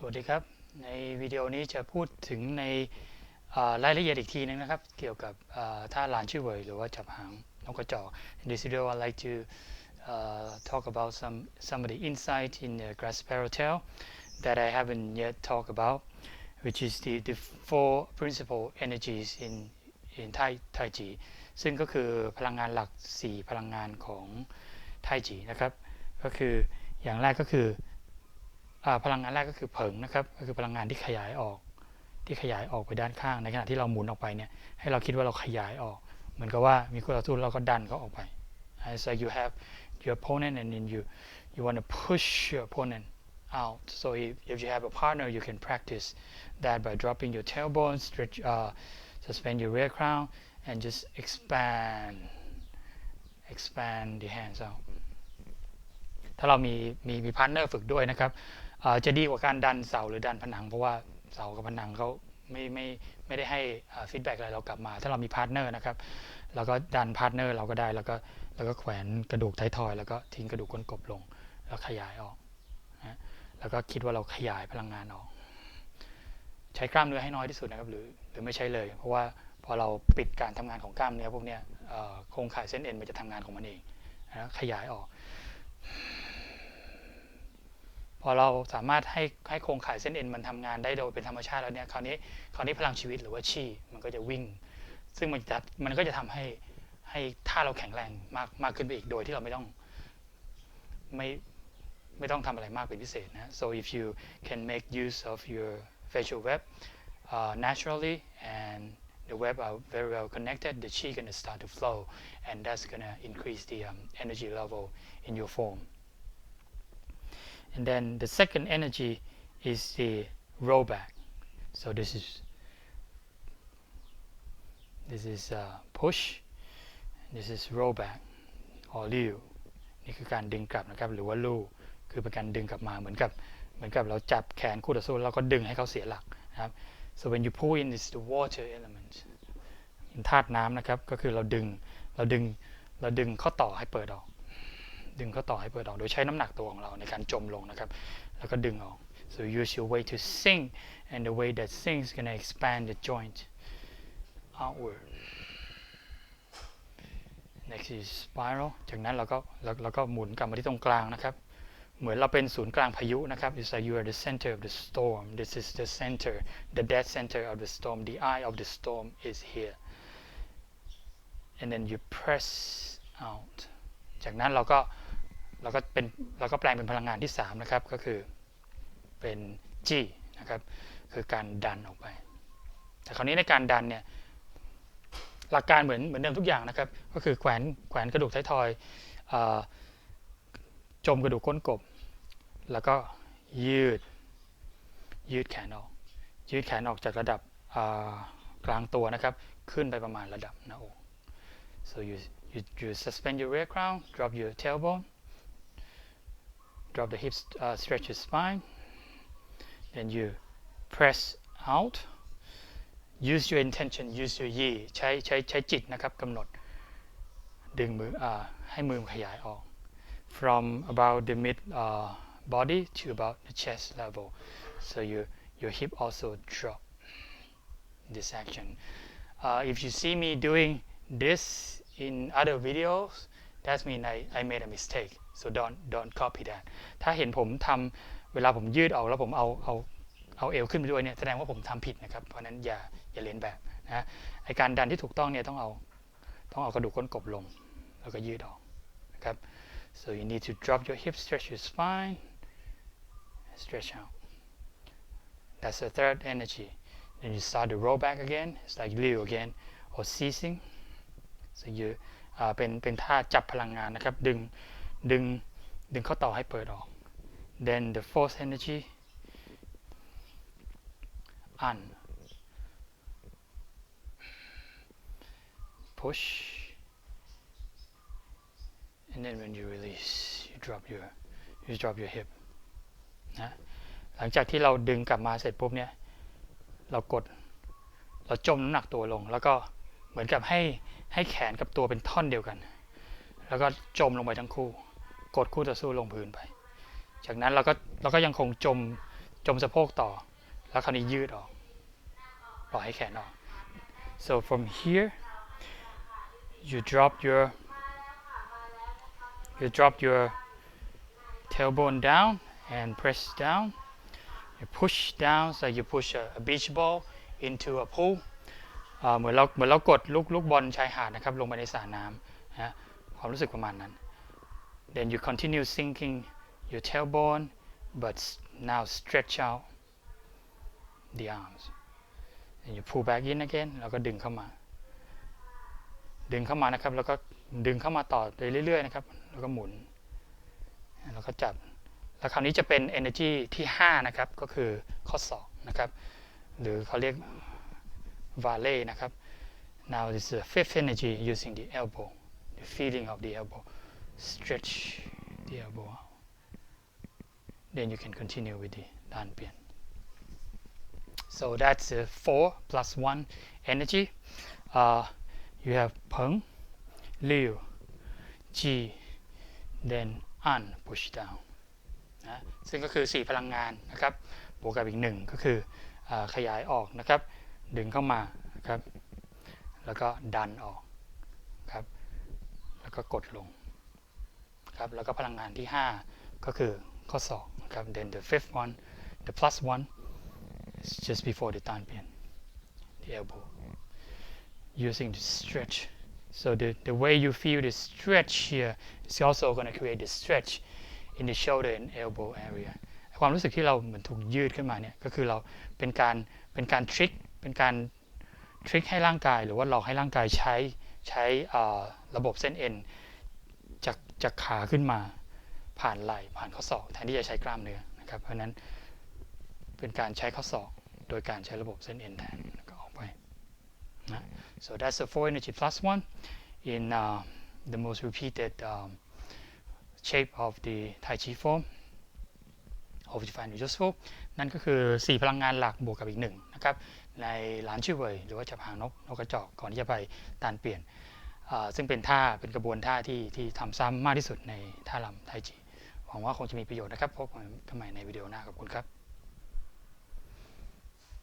สวัสดีครับ ในวิดีโอนี้จะพูดถึงในรายละเอียดอีกทีนึงนะครับ เกี่ยวกับท่าลานชื่อเวยหรือว่าจับหางนกกระจอก In this video I'd like to uh, talk about some some of the insight in the grass sparrow tail that I haven't yet talked about which is the the four principal energies in in Thai Tai Chi ซึ่งก็คือพลังงานหลัก 4 พลังงานของไทจีนะครับ ก็คืออย่างแรกก็คือ พลังงานแรกก็คือเผิงนะครับก็คือพลังงานที่ขยายออก ที่ขยายออกไปด้านข้าง ในขณะที่เราหมุนออกไปเนี่ยให้เราคิดว่าเราขยายออก เหมือนกับว่ามีคู่ต่อสู้เราก็ดันเขาออกไป It's like you have your opponent and then you you want to push your opponent out so if, if you have a partner you can practice that by dropping your tailbone stretch uh, suspend your rear crown and just expand expand the hands out ถ้าเรามีมีมีพาร์ทเนอร์ฝึกด้วยนะครับ จะดีกว่าการดันเสาหรือดันผนัง เพราะว่าเสากับผนังเขาไม่ไม่ไม่ได้ให้ฟีดแบ็กอะไรเรากลับมา ถ้าเรามีพาร์ทเนอร์นะครับเราก็ดันพาร์ทเนอร์เราก็ได้แล้วก็แล้วก็แขวนกระดูกท้ายทอย แล้วก็ทิ้งกระดูกก้นกบลง แล้วขยายออกนะแล้วก็คิดว่าเราขยายพลังงานออก ใช้กล้ามเนื้อให้น้อยที่สุดนะครับหรือหรือไม่ใช้เลย เพราะว่าพอเราปิดการทำงานของกล้ามเนื้อพวกนี้โครงข่ายเส้นเอ็นมันจะทำงานของมันเองนะขยายออก พอเราสามารถให้ให้โครงข่ายเส้นเอ็นมันทำงานได้โดยเป็นธรรมชาติแล้วเนี่ยคราวนี้คราวนี้พลังชีวิตหรือว่าชีมันก็จะวิ่ง ซึ่งมันจะมันก็จะทำให้ให้ท่าเราแข็งแรงมากมากขึ้นไปอีกโดยที่เราไม่ต้องไม่ไม่ต้องทำอะไรมากเป็นพิเศษนะ so if you can make use of your facial web uh, naturally and the web are very well connected the chi gonna start to flow and that's gonna increase the um, energy level in your form and then the second energy is the rollback. So this is this is uh, push. This is rollback or liu. นี่คือการดึงกลับนะครับหรือว่าลู่คือเป็นการดึงกลับมาเหมือนกับเหมือนกับเราจับแขนคู่ต่อสู้แล้วก็ดึงให้เขาเสียหลักนะครับ so when you pull in is the water element เป็นธาตุน้ำนะครับก็คือเราดึงเราดึงเราดึงข้อต่อให้เปิดออก ดึงเขาต่อให้เปิดออก โดยใช้น้ำหนักตัวของเราในการจมลงนะครับ แล้วก็ดึงออก so use your weight to sink and the way that sinks gonna expand the joint outward next is spiral จากนั้นเราก็เราเราก็หมุนกลับมาที่ตรงกลางนะครับ เหมือนเราเป็นศูนย์กลางพายุนะครับ it's like you are the center of the storm this is the center the dead center of the storm the eye of the storm is here and then you press out จากนั้นเราก็ เราก็เป็นเราก็แปลงเป็นพลังงานที่3นะครับก็คือเป็นจี้นะครับคือการดันออกไป แต่คราวนี้ในการดันเนี่ยหลักการเหมือนเหมือนเดิมทุกอย่างนะครับ ก็คือแขวนแขวนกระดูกท้ายทอยจมกระดูกก้นกบ แล้วก็ยืดยืดแขนออก ยืดแขนออกจากระดับกลางตัวนะครับ ขึ้นไปประมาณระดับหน้าอก so you you, you suspend your rear crown, drop your tailbone, drop the hips, uh, stretch your spine, then you press out. Use your intention, use your yi ใช้ใช้ใช้จิตนะครับกำหนด ดึงมืออ่าให้มือขยายออก from about the mid uh, body to about the chest level so your your hip also drop this action uh, if you see me doing this in other videos that means I, I made a mistake So don't don't copy that ถ้าเห็นผมทำเวลาผมยืดออกแล้วผมเอาเอาเอาเอวขึ้นไปด้วยเนี่ยแสดงว่าผมทำผิดนะครับ เพราะนั้นอย่าอย่าเลียนแบบนะไอการดันที่ถูกต้องเนี่ยต้องเอาต้องเอากระดูกก้นกบลง แล้วก็ยืดออกนะครับ so you need to drop your hips stretch your spine stretch out that's the third energy then you start to roll back again it's like Liu again or ceasing so you เป็นเป็นท่าจับพลังงานนะครับ ดึง ดึงดึงข้อต่อให้เปิดออก then the fourth energy un push and then when you release you drop your you drop your hip นะหลังจากที่เราดึงกลับมาเสร็จปุ๊บเนี่ยเรากดเราจมน้ำหนักตัวลง แล้วก็เหมือนกับให้ให้แขนกับตัวเป็นท่อนเดียวกัน แล้วก็จมลงไปทั้งคู่ กดคู่ต่อสู้ลงพื้นไป จากนั้นเราก็เราก็ยังคงจมจมสะโพกต่อ แล้วคราวนี้ยืดออกปล่อยให้แขนออก so from here you drop your you drop your tailbone down and press down you push down so you push a, a beach ball into a pool เหมือนเราเหมือนเรากดลูกลูกบอลชายหาดนะครับลงไปในสระน้ำนะฮะความรู้สึกประมาณนั้น then you continue sinking your tailbone but now stretch out the arms and you pull back in again แล้วก็ดึงเข้ามา ดึงเข้ามานะครับ แล้วก็ดึงเข้ามาต่อไปเรื่อยๆนะครับ แล้วก็หมุน แล้วก็จับ แล้วคราวนี้จะเป็น energy ที่ 5 นะครับ ก็คือข้อศอกนะครับ หรือเขาเรียก valet นะครับ now this is the fifth energy using the elbow the feeling of the elbow stretch the elbow out then you can continue with the ด้านเปลี่ยน so that's the four plus one energy uh, you have peng liu ji then an push down นะซึ่งก็คือ 4 พลังงานนะครับ บวกกับอีกหนึ่งก็คืออขยายออกนะครับ ดึงเข้ามานะครับ แล้วก็ดันออกครับ แล้วก็กดลง ครับแล้วก็พลังงานที่ 5 ก็คือข้อศอกนะครับ then the fifth one the plus one is just before the ต้านเปลี่ยน the elbow using the stretch so the the way you feel the stretch here is also going to create the stretch in the shoulder and elbow area ความรู้สึกที่เราเหมือนถูกยืดขึ้นมาเนี่ยก็คือเราเป็นการเป็นการทริคเป็นการทริคให้ร่างกาย หรือว่าหลอกให้ร่างกายใช้ใช้ระบบเส้นเอ็น จากขาขึ้นมาผ่านไหล่ผ่านข้อศอกแทนที่จะใช้กล้ามเนื้อนะครับเพราะฉะนั้นเป็นการใช้ข้อศอกโดยการใช้ระบบเส้นเอ็นแทนแล้วก็ออกไปนะ so that's the four energy plus one in uh, the most repeated um, shape of the Tai Chi form of the find useful นั่นก็คือ 4 พลังงานหลักบวกกับอีกหนึ่งนะครับในหลานชื่อเวยหรือว่าจับหางนกนกกระจอกก่อนที่จะไปตานเปลี่ยน ซึ่งเป็นท่าเป็นกระบวนท่าที่ที่ทำซ้ำมากที่สุดในท่าลำไทจีหวังว่าคงจะมีประโยชน์นะครับพบกันใหม่ในวิดีโอหน้าขอบคุณครับ